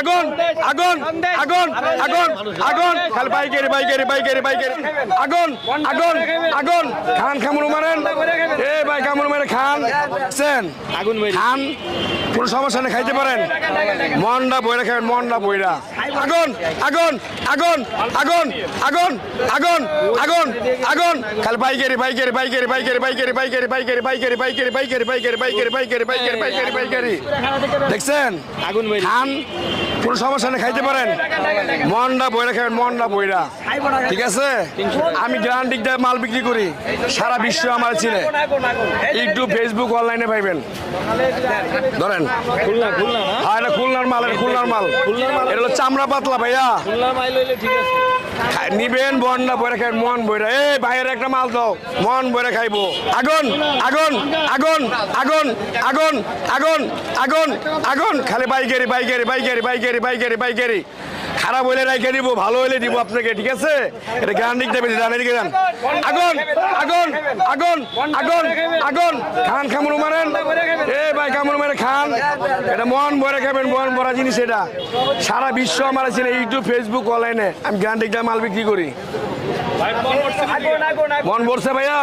আগুন আগুন আগুন আগুন আগুন খালি বাইকের বাইকের বাইকের বাইকের আগুন আগুন আগুন খান খামুর মারেন এ ভাই কামড় মারে খান সেন আগুন খান কোনো সমস্যা নেই খাইতে পারেন মনটা বইরা খাবেন মনটা বইরা আগুন আগুন আগুন আগুন আগুন আগুন আগুন আগুন খালি বাইকের বাইকের বাইকের বাইকের বাইকের বাইকের বাইকের বাইকের বাইকের বাইকের বাইকের বাইকের বাইকের বাইকের বাইকের বাইকের দেখছেন আগুন খান কোনো সমস্যা নেই, খাইতে পারেন। মনটা বইরা খাবেন মনটা বইরা। ঠিক আছে? আমি গ্রান্টিক দিয়ে মাল বিক্রি করি। সারা বিশ্ব আমার চিনে। একটু ফেসবুক অনলাইনে পাইবেন। ধরেন। হ্যাঁ এটা খুলনার মাল খুলনার মাল। এটা হলো চামড়া পাতলা, ভাইয়া। মাল ঠিক আছে। খাই- বন না বইরা রাখেন মন বইরা। এই, বাইরে একটা মাল দাও, মন বইরা খাইবো। আগুন আগুন আগুন আগুন আগুন আগুন আগুন আগুন। খালি বাইকেরি বাইকেরি বাইকেরি বাইকেরি বাইকেরি বাইকেরি খারাপ হইলে রাইখে দিব ভালো হইলে দিব আপনাকে, ঠিক আছে? এটা গ্যারান্টি দেবেন জানেন কি জান আগুন আগুন আগুন আগুন আগুন। খান খামুন মারেন। এ ভাই কামড় মারে, খান। এটা মন ভরে খাবেন, মন ভরা জিনিস এটা। সারা বিশ্ব আমার আছে ইউটিউব ফেসবুক অনলাইনে আমি গ্যারান্টি মাল বিক্রি করি। মন ভরছে ভাইয়া?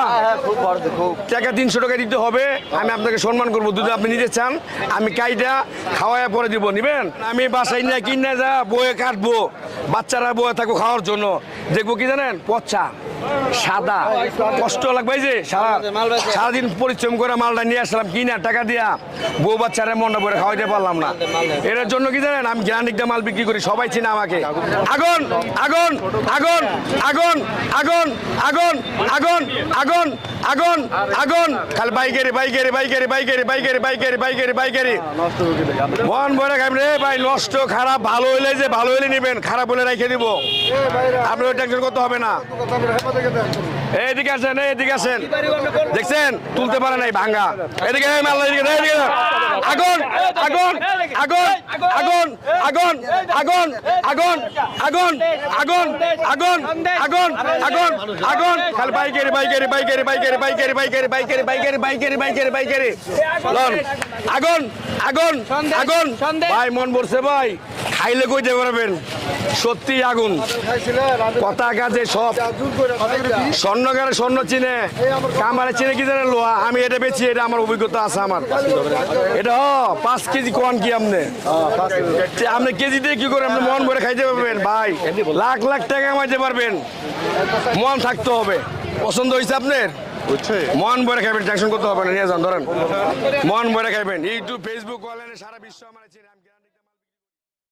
টাকা তিনশো টাকা দিতে হবে আমি আপনাকে সম্মান করব। যদি আপনি নিতে চান আমি কাইটা খাওয়ায় পরে দিব নিবেন? আমি বাসায় নিয়ে কিনে যা বয়ে কাটবো বাচ্চারা বয়ে থাকব খাওয়ার জন্য। দেখব কি জানেন? পচা। সাদা। কষ্ট লাগবে যে সারা সারাদিন পরিশ্রম করে মালটা নিয়ে আসলাম কিনা টাকা দিয়া বউ বাচ্চারা মনটা করে খাওয়াইতে পারলাম না। এর জন্য কি জানেন আমি গ্রানিকটা মাল বিক্রি করি সবাই চিনে আমাকে। আগুন আগুন আগুন আগুন আগুন আগুন আগুন আগুন আগুন আগুন। খালি বাইকেরি বাইকেরি বাইকেরি বাইকেরি বাইকেরি বাইকেরি বাইকেরি বাইকেরি মন ভরে খাবেন রে ভাই নষ্ট খারাপ ভালো হইলে যে ভালো হইলে নিবেন খারাপ হলে রেখে দিব। আপনি ওই টেনশন করতে হবে না। এইদিকে আসেন এইদিকে আসেন দেখছেন তুলতে পারে নাই ভাঙ্গা এদিকে এদিকে এদিকে আগুন আগুন আগুন আগুন আগুন আগুন আগুন আগুন আগুন আগুন আগুন আগুন আগুন খালি বাইকেরি বাইকেরি বাইকেরি বাইকেরি বাইকেরি বাইকেরি বাইকেরি বাইকেরি বাইকেরি বাইকেরি বাইকেরি আগুন আগুন আগুন ভাই মন পড়ছে ভাই খাইলে কইতে পারবেন সত্যি আগুন। পতাকা যে সব। স্বর্ণকারে স্বর্ণ চিনে। কামারে চিনে কি জানে লোহা? আমি এটা বেছি এটা আমার অভিজ্ঞতা আছে আমার। এটা হ পাঁচ কেজি কোয়ান কি আপনি? আপনি কেজিতে কি করে আপনি মন ভরে খাইতে পারবেন? ভাই লাখ লাখ টাকা কামাইতে পারবেন। মন থাকতে হবে। পছন্দ হয়েছে আপনার? মন ভরে খাইবেন টেনশন করতে হবে না। নিয়ে যান ধরেন। মন ভরে খাইবেন। ইউটিউব ফেসবুক অনলাইনে সারা বিশ্ব আমার